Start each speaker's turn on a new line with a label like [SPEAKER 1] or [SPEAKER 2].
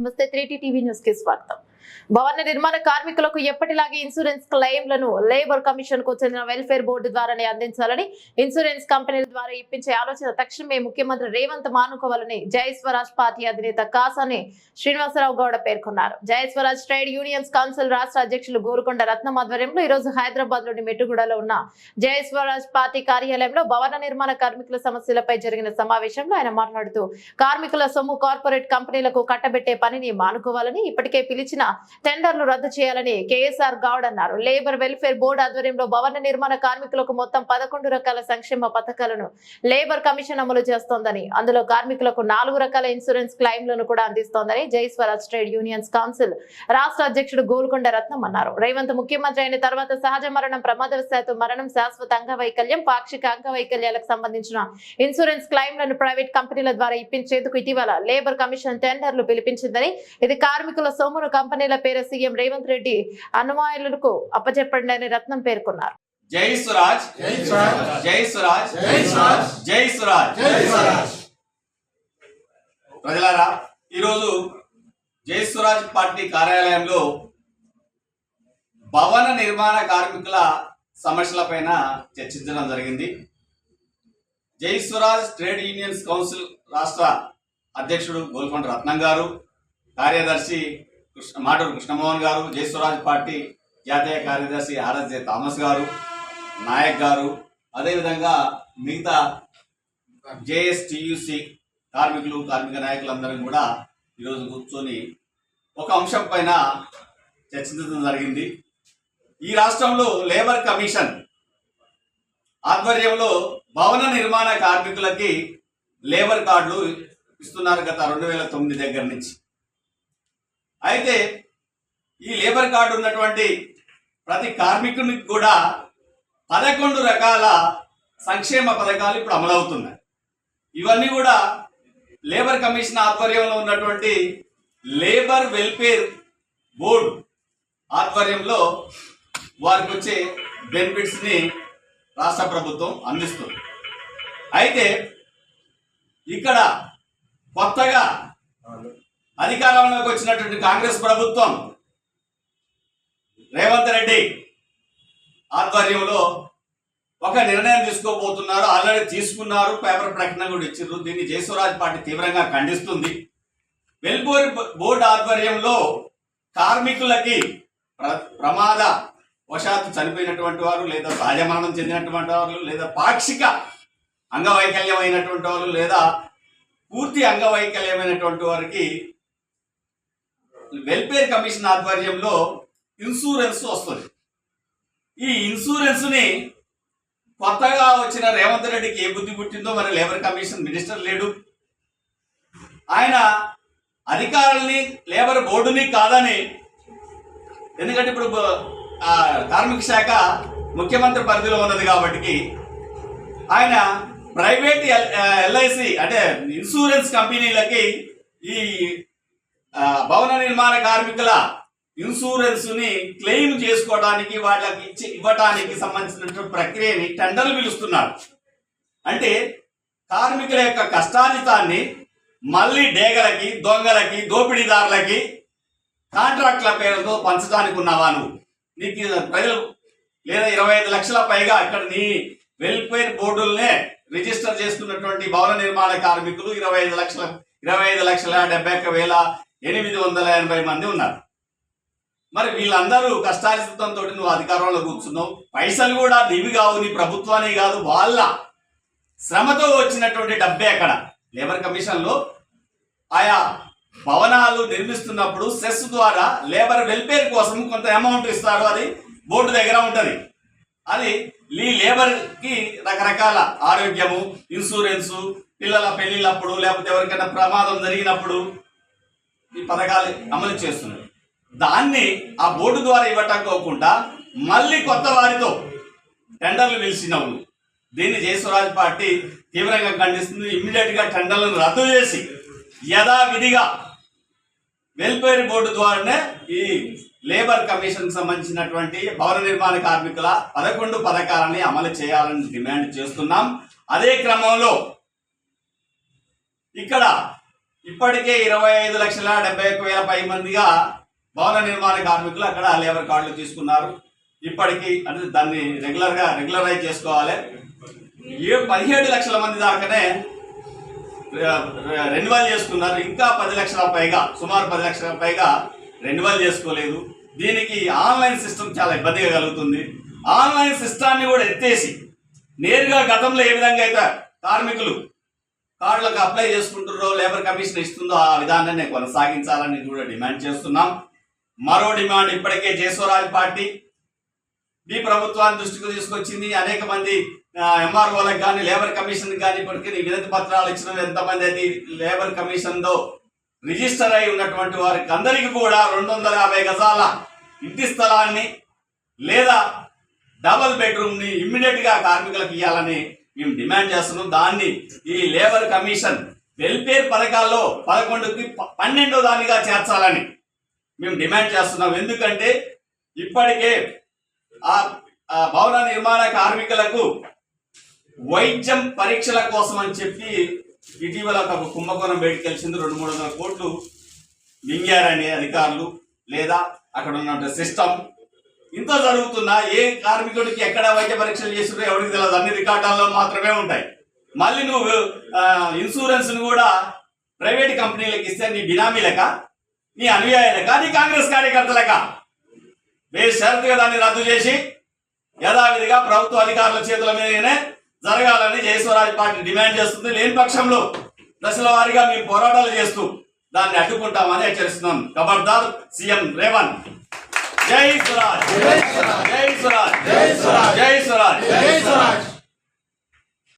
[SPEAKER 1] నమస్తే three TV news కి స్వాగతం భవన నిర్మాణ కార్మికులకు ఎప్పటిలాగే ఇన్సూరెన్స్ క్లెయిమ్లను లేబర్ కమిషన్కు చెందిన వెల్ఫేర్ బోర్డు ద్వారానే అందించాలని ఇన్సూరెన్స్ కంపెనీల ద్వారా ఇప్పించే ఆలోచన. తక్షణమే ముఖ్యమంత్రి రేవంత్ మానుకోవాలని జయస్వరాజ్ పార్టీ అధినేత కాసాని శ్రీనివాసరావు గౌడ పేర్కొన్నారు. జయస్వరాజ్ ట్రేడ్ యూనియన్స్ కౌన్సిల్ రాష్ట్ర అధ్యక్షులు గోరుకొండ రత్నం ఆధ్వర్యంలో ఈ రోజు హైదరాబాద్లోని మెట్టుగూడలో ఉన్న జయస్వరాజ్ పార్టీ కార్యాలయంలో భవన నిర్మాణ కార్మికుల సమస్యలపై జరిగిన సమావేశంలో ఆయన మాట్లాడుతూ కార్మికుల సొమ్ము కార్పొరేట్ కంపెనీలకు కట్టబెట్టే పనిని మానుకోవాలని ఇప్పటికే పిలిచిన టెండర్లు రద్దు చేయాలని కేఎస్ఆర్ గౌడ్ అన్నారు. లేబర్ వెల్ఫేర్ బోర్డు ఆధ్వర్యంలో భవన నిర్మాణ కార్మికులకు మొత్తం పదకొండు రకాల సంక్షేమ పథకాలను లేబర్ కమిషన్ అమలు చేస్తోందని అందులో కార్మికులకు నాలుగు రకాల ఇన్సూరెన్స్ క్లెయిమ్లను కూడా అందిస్తోందని జైస్వరాజ్ ట్రేడ్ యూనియన్స్ కౌన్సిల్ రాష్ట్ర అధ్యక్షుడు గోల్కొండ రత్నం అన్నారు. రేవంత్ ముఖ్యమంత్రి అయిన తర్వాత సహజ మరణం ప్రమాదవశాత్తు మరణం శాశ్వత అంగవైకల్యం పాక్షిక అంగవైకల్యాలకు సంబంధించిన ఇన్సూరెన్స్ క్లెయిమ్లను ప్రైవేట్ కంపెనీల ద్వారా ఇప్పించేందుకు ఇటీవల లేబర్ కమిషన్ టెండర్లు పిలిపించిందని ఇది కార్మికుల సొమ్మును కంపెనీల పేరు సీఎం రేవంత్ రెడ్డి అనుమానులకు అప్పచెప్పండి అని రత్నం పేర్కొన్నారు.
[SPEAKER 2] జై స్వరాజ్.
[SPEAKER 3] జై స్వరాజ్.
[SPEAKER 2] జై స్వరాజ్.
[SPEAKER 3] జై స్వరాజ్.
[SPEAKER 2] జై స్వరాజ్.
[SPEAKER 3] జై స్వరాజ్.
[SPEAKER 2] ప్రజలారా ఈరోజు జై స్వరాజ్ పార్టీ కార్యాలయంలో భవన నిర్మాణ కార్మికుల సమస్యలపైన చర్చించడం జరిగింది. జై స్వరాజ్ ట్రేడ్ యూనియన్స్ కౌన్సిల్ రాష్ట్ర అధ్యక్షుడు గోల్కొండ రత్నం గారు కార్యదర్శి కృష్ణ మాటూరు కృష్ణమోహన్ గారు జయస్వరాజ్ పార్టీ జాతీయ కార్యదర్శి ఆర్ఎస్జే థామస్ గారు నాయక్ గారు అదేవిధంగా మిగతా జేఎస్టియుసి కార్మికులు కార్మిక నాయకులందరం కూడా ఈరోజు కూర్చొని ఒక అంశం పైన చర్చించడం జరిగింది. ఈ రాష్ట్రంలో లేబర్ కమిషన్ ఆధ్వర్యంలో భవన నిర్మాణ కార్మికులకి లేబర్ కార్డులు ఇస్తున్నారు గత రెండు వేల తొమ్మిది దగ్గర నుంచి. అయితే ఈ లేబర్ కార్డు ఉన్నటువంటి ప్రతి కార్మికునికి కూడా పదకొండు రకాల సంక్షేమ పథకాలు ఇప్పుడు అమలవుతున్నాయి. ఇవన్నీ కూడా లేబర్ కమిషన్ ఆధ్వర్యంలో ఉన్నటువంటి లేబర్ వెల్ఫేర్ బోర్డు ఆధ్వర్యంలో వారికి వచ్చే బెనిఫిట్స్ని రాష్ట్ర ప్రభుత్వం అందిస్తుంది. అయితే ఇక్కడ కొత్తగా అధికారంలోకి వచ్చినటువంటి కాంగ్రెస్ ప్రభుత్వం రేవంత్ రెడ్డి ఆధ్వర్యంలో ఒక నిర్ణయం తీసుకోబోతున్నారు. ఆల్రెడీ తీసుకున్నారు. పేపర్ ప్రకటన కూడా ఇచ్చారు దీన్ని జయస్వరాజ్ పార్టీ తీవ్రంగా ఖండిస్తుంది. వెల్బోర్ బోర్డు ఆధ్వర్యంలో కార్మికులకి ప్ర- ప్రమాద వశాత్తు చనిపోయినటువంటి వారు లేదా సహజ చెందినటువంటి వారు లేదా పాక్షిక అంగవైకల్యం అయినటువంటి వారు లేదా పూర్తి అంగవైకల్యమైనటువంటి వారికి వెల్ఫేర్ కమిషన్ ఆధ్వర్యంలో ఇన్సూరెన్స్ వస్తుంది. ఈ ఇన్సూరెన్స్ని కొత్తగా వచ్చిన రేవంత్ రెడ్డికి ఏ బుద్ధి పుట్టిందో మరి లేబర్ కమిషన్ మినిస్టర్ లేడు. ఆయన అధికారుల్ని లేబర్ బోర్డుని కాదని ఎందుకంటే ఇప్పుడు కార్మిక శాఖ ముఖ్యమంత్రి పరిధిలో ఉన్నది కాబట్టి ఆయన ప్రైవేట్ ఎల్ఐసి అంటే ఇన్సూరెన్స్ కంపెనీలకి ఈ భవన నిర్మాణ కార్మికుల ఇన్సూరెన్స్ని క్లెయిమ్ చేసుకోవడానికి వాళ్ళకి ఇచ్చి ఇవ్వడానికి సంబంధించినటువంటి ప్రక్రియని టెండర్లు పిలుస్తున్నారు. అంటే కార్మికుల యొక్క కష్టాజితాన్ని మళ్ళీ డేగలకి దొంగలకి దోపిడీదారులకి కాంట్రాక్ట్ల పేరుతో పంచడానికి ఉన్నావా నువ్వు? నీకు ప్రజలు లేదా ఇరవై ఐదు లక్షల పైగా ఇక్కడ నీ వెల్ఫేర్ బోర్డులనే రిజిస్టర్ చేసుకున్నటువంటి భవన నిర్మాణ కార్మికులు ఇరవై ఐదు లక్షల ఇరవై ఐదు లక్షల డెబ్బై ఒక్క వేల ఎనిమిది వందల ఎనభై మంది ఉన్నారు. మరి వీళ్ళందరూ కష్టార్జితంతో నువ్వు అధికారంలో కూర్చున్నావు. పైసలు కూడా నీవి కావు నీ ప్రభుత్వానికి కాదు. వాళ్ళ శ్రమతో వచ్చినటువంటి డబ్బే అక్కడ. లేబర్ కమిషన్లో ఆయా భవనాలు నిర్మిస్తున్నప్పుడు సెస్ ద్వారా లేబర్ వెల్ఫేర్ కోసం కొంత అమౌంట్ ఇస్తారు. అది బోర్డు దగ్గర ఉంటుంది. అది ఈ లేబర్కి రకరకాల ఆరోగ్యము ఇన్సూరెన్సు పిల్లల పెళ్ళిళ్ళప్పుడు లేకపోతే ఎవరికైనా ప్రమాదం జరిగినప్పుడు ఈ పథకాలు అమలు చేస్తున్నారు. దాన్ని ఆ బోర్డు ద్వారా ఇవ్వటకోకుండా మళ్ళీ కొత్త వారితో టెండర్లు పిలిచినప్పుడు దీన్ని జయస్వరాజ్ పార్టీ తీవ్రంగా ఖండిస్తుంది. ఇమ్మీడియట్గా టెండర్లను రద్దు చేసి యథావిధిగా వెల్ఫేర్ బోర్డు ద్వారానే ఈ లేబర్ కమిషన్ సంబంధించినటువంటి భవన నిర్మాణ కార్మికుల పదకొండు పథకాలని అమలు చేయాలని డిమాండ్ చేస్తున్నాం. అదే క్రమంలో ఇక్కడ ఇప్పటికే ఇరవై ఐదు లక్షల డెబ్బై ఒక్క వేల పై మందిగా భవన నిర్మాణ కార్మికులు అక్కడ లేబర్ కార్డులు తీసుకున్నారు. ఇప్పటికీ అంటే దాన్ని రెగ్యులర్గా రెగ్యులరైజ్ చేసుకోవాలి. ఏ పదిహేడు లక్షల మంది దాకానే రెన్యువల్ చేసుకున్నారు. ఇంకా పది లక్షల పైగా సుమారు పది లక్షల పైగా రెన్యువల్ చేసుకోలేదు. దీనికి ఆన్లైన్ సిస్టమ్ చాలా ఇబ్బందిగా కలుగుతుంది. ఆన్లైన్ సిస్టాన్ని కూడా ఎత్తేసి నేరుగా గతంలో ఏ విధంగా అయితే కార్మికులు కార్డులకు అప్లై చేసుకుంటున్నారో లేబర్ కమిషన్ ఇస్తుందో ఆ విధానాన్ని కొనసాగించాలని కూడా డిమాండ్ చేస్తున్నాం. మరో డిమాండ్ ఇప్పటికే జయస్వరాజ్ పార్టీ మీ ప్రభుత్వాన్ని దృష్టికి తీసుకొచ్చింది. అనేక మంది ఎంఆర్ఓలకు కానీ లేబర్ కమిషన్ కానీ ఇప్పటికీ వినతి పత్రాలు ఇచ్చిన ఎంతమంది అయితే లేబర్ కమిషన్తో రిజిస్టర్ అయి ఉన్నటువంటి వారికి అందరికీ కూడా రెండు వందల యాభై గజాల ఇంటి స్థలాన్ని లేదా డబల్ బెడ్రూమ్ని ఇమ్మీడియట్గా కార్మికులకు ఇవ్వాలని మేము డిమాండ్ చేస్తున్నాం. దాన్ని ఈ లేబర్ కమిషన్ వెల్ఫేర్ పథకాల్లో పదకొండుకి పన్నెండో దానిగా చేర్చాలని మేము డిమాండ్ చేస్తున్నాం. ఎందుకంటే ఇప్పటికే ఆ భవన నిర్మాణ కార్మికులకు వైద్యం పరీక్షల కోసం అని చెప్పి ఇటీవల ఒక కుంభకోణం బయటకు కలిసింది రెండు మూడు వందల కోట్లు మింగారని అధికారులు లేదా అక్కడ ఉన్న సిస్టమ్ ఇంత జరుగుతున్నా ఏ కార్మికుడికి ఎక్కడ వైద్య పరీక్షలు చేస్తున్నారో ఎవరికి తెలియదు అన్ని రికార్డాల్లో మాత్రమే ఉంటాయి. మళ్ళీ నువ్వు ఇన్సూరెన్స్ కూడా ప్రైవేట్ కంపెనీలకు ఇస్తే నీ బినామీలక నీ అనుయాయులక నీ కాంగ్రెస్ కార్యకర్తలక బేషరతుగా దాన్ని రద్దు చేసి యథావిధిగా ప్రభుత్వ అధికారుల చేతుల మీదనే జరగాలని జయస్వరాజ్ పార్టీ డిమాండ్ చేస్తుంది. లేని పక్షంలో దశల వారీగా మేము పోరాటాలు చేస్తూ దాన్ని అడ్డుకుంటామని హెచ్చరిస్తున్నాం. ఖబర్దార్ సీఎం రేవంత్. జై స్వరాజ్. జై స్వరాజ్. జై స్వరాజ్. జై స్వరాజ్. జై స్వరాజ్.